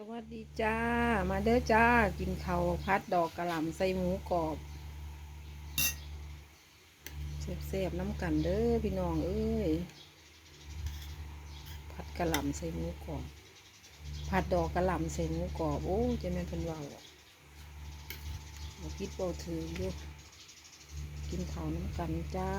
สวัสดีจ้า มาเด้อจ้า กินข้าวพัดดอกกระหล่ำใส่หมูกรอบเสียบๆน้ำกันเด้อพี่น้องเอ้ย ผัดกระหล่ำใส่หมูกรอบ ผัดดอกกระหล่ำใส่หมูกรอบ โอ้เจะแม่นเพันเว่าเอาคิดเบาถืออยู่กินข้าวน้ำกันจ้า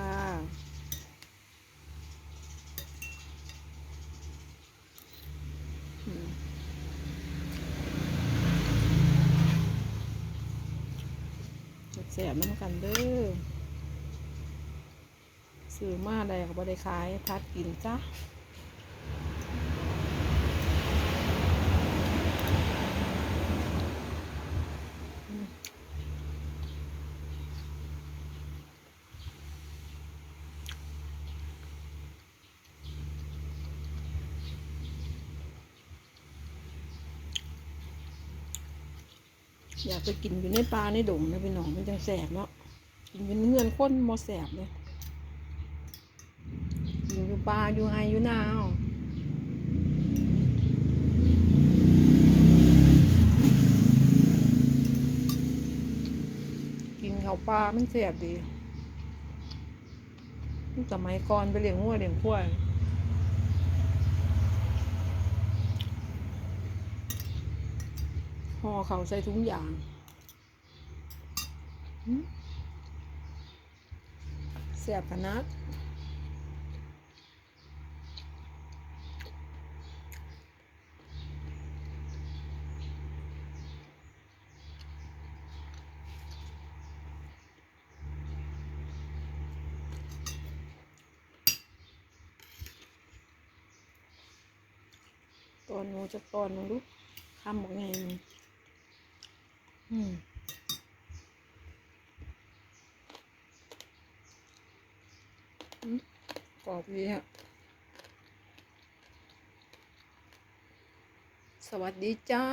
สบน้ำกันเด้อซื้อมาได้ก็บ่ได้ขายพัดกินจ้ะ อยากไปกินอยู่ในป่าในดงนะพี่น้องมันจังแสบเนาะกินเป็นเงื่อนข้นมอแสบเลยกินอยู่ป่าอยู่ไฮอยู่นาวกินข้าวปลามันแสบดีสมัยก่อนไปเลี้ยงวัวเลี้ยงควาย ห่อเขาใส่ถุงยางอืมแสบขนาดตอนหนูจะตอนหนูลูกคำบอกไงมึงอืมอืม กรอบดีฮะสวัสดีจ้า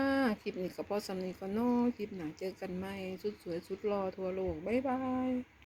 คลิปนี้ก็พอสำนีก็นอคลิปหนาเจอกันใหม่สุดสวยสุดรอทัวโลก บ๊ายบาย